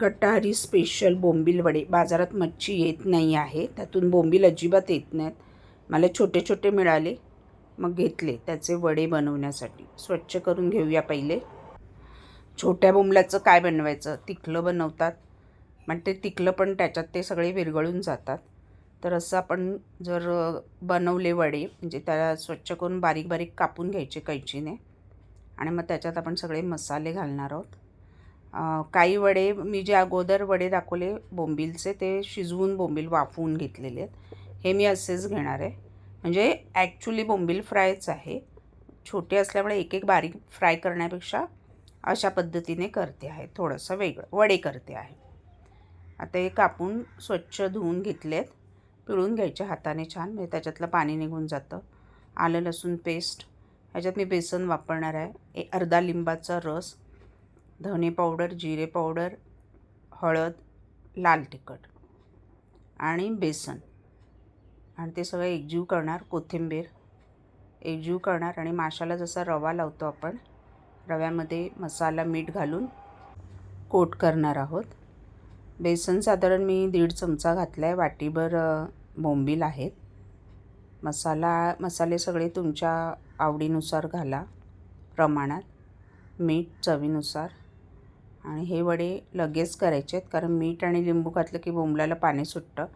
गटारी स्पेशल बोंबील वडे. बाजारात मच्छी येत नाही आहे. त्यातून बोंबील अजिबात येत नाहीत. मला छोटे छोटे मिळाले. मग घेतले त्याचे वडे बनवण्यासाठी. स्वच्छ करून घेऊया पहिले. छोट्या बोंबलाचं काय बनवायचं? तिखलं बनवतात. मग ते तिखलं पण त्याच्यात ते सगळे विरघळून जातात. तर असं आपण जर बनवले वडे म्हणजे त्याला स्वच्छ करून बारीक बारीक कापून घ्यायचे कैचीने. आणि मग त्याच्यात आपण सगळे मसाले घालणार आहोत. काही वडे मी जे अगोदर वडे दाखवले बोंबीलचे ते शिजवून बोंबील वाफवून घेतलेले आहेत. हे मी असेच घेणार आहे. म्हणजे ॲक्च्युली बोंबील फ्रायच आहे. छोटे असल्यामुळे एक एक बारीक फ्राय करण्यापेक्षा अशा पद्धतीने करते आहे. थोडंसं वेगळं वडे करते आहे. आता हे कापून स्वच्छ धुवून घेतलेत पिळून घ्यायचे हाताने छान म्हणजे त्याच्यातलं पाणी निघून जातं. आलं लसूण पेस्ट ह्याच्यात मी बेसन वापरणार आहे. ए अर्धा लिंबाचा रस धने पावडर जिरे पावडर हळद लाल तिखट आणि बेसन. आणि ते सगळं एकजीव करणार कोथिंबीर. एकजीव करणार आणि माशाला जसा रवा लावतो आपण रव्यामध्ये मसाला मीठ घालून कोट करणार आहोत. बेसन साधारण मी दीड चमचा घातला आहे वाटीभर बोंबील आहेत. मसाला मसाले सगळे तुमच्या आवडीनुसार घाला प्रमाणात मीठ चवीनुसार. आणि हे वडे लगेच करायचे आहेत कारण मीठ आणि लिंबू घातलं की बोंबलाला पाणी सुटतं.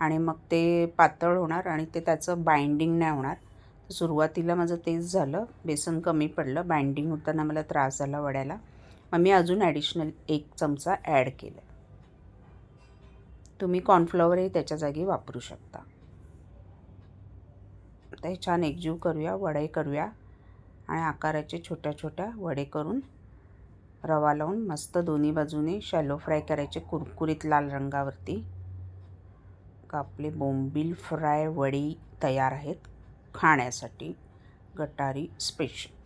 आणि मग ते पातळ होणार आणि ते त्याचं बाइंडिंग नाही होणार. तर सुरुवातीला माझं तेच झालं. बेसन कमी पडलं. बाइंडिंग होताना मला त्रास झाला वड्याला. मग मी अजून ॲडिशनल एक चमचा ॲड केला. तुम्ही कॉर्नफ्लॉवरही त्याच्या जागी वापरू शकता. ते छान एकजीव करूया वडे करूया. आणि आकाराचे छोट्या छोट्या वडे करून रवा लावून मस्त दोन्ही बाजूने शॅलो फ्राय करायचे कुरकुरीत लाल रंगावरती. आपले बोंबील फ्राय वडी तयार आहेत खाण्यासाठी. गटारी स्पेशल